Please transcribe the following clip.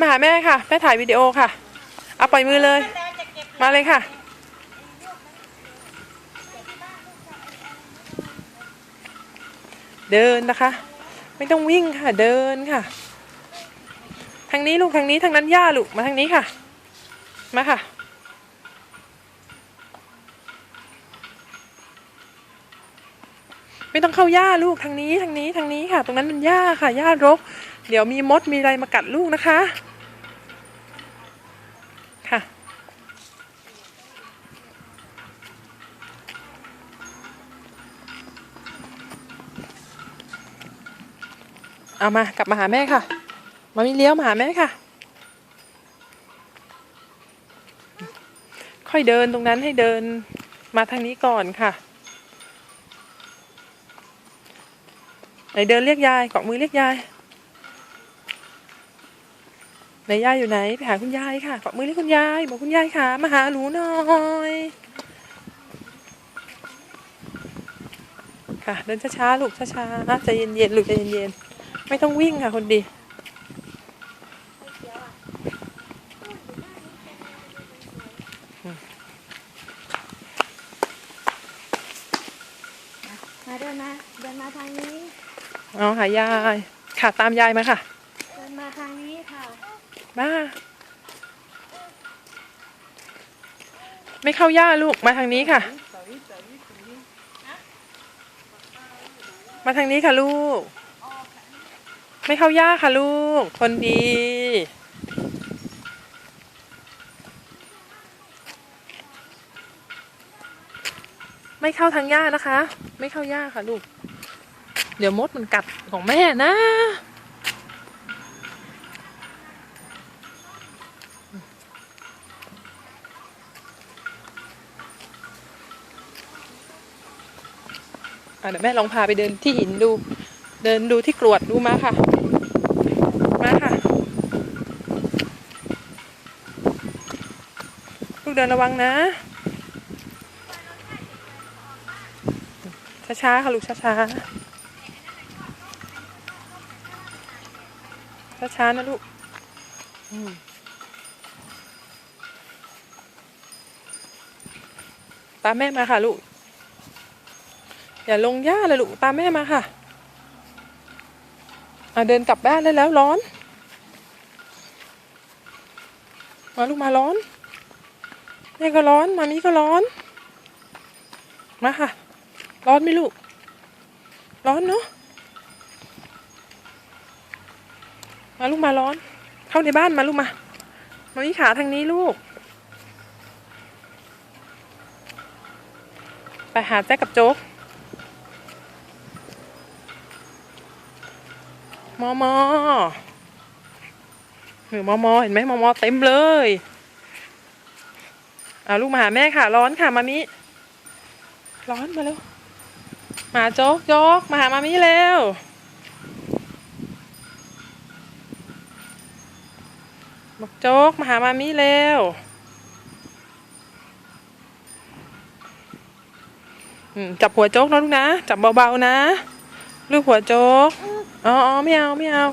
มาหาแม่ค่ะ แม่ถ่ายวิดีโอค่ะเอาปล่อยมือเลย มาเลยค่ะ เดินนะคะ ไม่ต้องวิ่งค่ะเดินค่ะ ทางนี้ลูกทางนี้ทางนั้นย่าลูกมาทางนี้ค่ะ มาค่ะไม่ต้องเข้าหญ้าลูกทางนี้ทางนี้ทางนี้ค่ะ ตรงนั้นมันหญ้าค่ะหญ้ารก เดี๋ยวมีมดมีอะไรมากัดลูกนะคะ เอามากลับมาหาแม่ค่ะมามีเลี้ยวมาหาแม่ค่ะ ค่อยเดินตรงนั้นให้เดินมาทางนี้ก่อนค่ะไหนเดินเรียกยายเกาะมือเรียกยายไหนยายอยู่ไหนไปหาคุณยายค่ะเกาะมือเรียกคุณยายบอกคุณยายค่ะ มาหาหนูหน่อยค่ะเดินช้าๆลูกช้าๆใจเย็นๆลูกใจเย็นๆ ไม่ต้องวิ่งค่ะคนดีมาเดินมาเดินมาทางนี้เอาหายายค่ะตามยายมาค่ะ เดินมาทางนี้ค่ะมาไม่เข้าย่าลูกมาทางนี้ค่ะ มาทางนี้ค่ะลูก ไม่เข้าย่าค่ะลูก คนดี ไม่เข้าทางย่านะคะ ไม่เข้าย่าค่ะลูก เดี๋ยวมดมันกัดของแม่นะอะเดี๋ยวแม่ลองพาไปเดินที่หินดู เดินดูที่กรวดดูมาค่ะ มาค่ะ ลูกเดินระวังนะ ช้าๆค่ะลูกช้าๆ ช้าๆนะลูกตามแม่มาค่ะลูก อย่าลงหญ้าเลยลูก ตามแม่มาค่ะ อะเดินกลับบ้านได้แล้วร้อน มาลูกมาร้อนแม่ก็ร้อน มามีก็ร้อน มาค่ะ ร้อนไหมลูก ร้อนเนาะ มาลูกมาร้อน เข้าในบ้านมาลูกมา มามีขาทางนี้ลูก ไปหาแจ๊กกับโจ๊ก มอมอหรือมอมอเห็นไหมมอมอเต็มเลยเอาลูกมาหาแม่ค่ะ ร้อนค่ะมามิร้อนมาเร็วมาโจ๊กโจ๊กมาหามามิเร็วบอกโจ๊กมาหามามิเร็วอืมจับหัวโจ๊กนะลูกนะ จับเบาๆนะ ลูกหัวโจ๊ก อ๋ออ๋อไม่เอาไม่เอา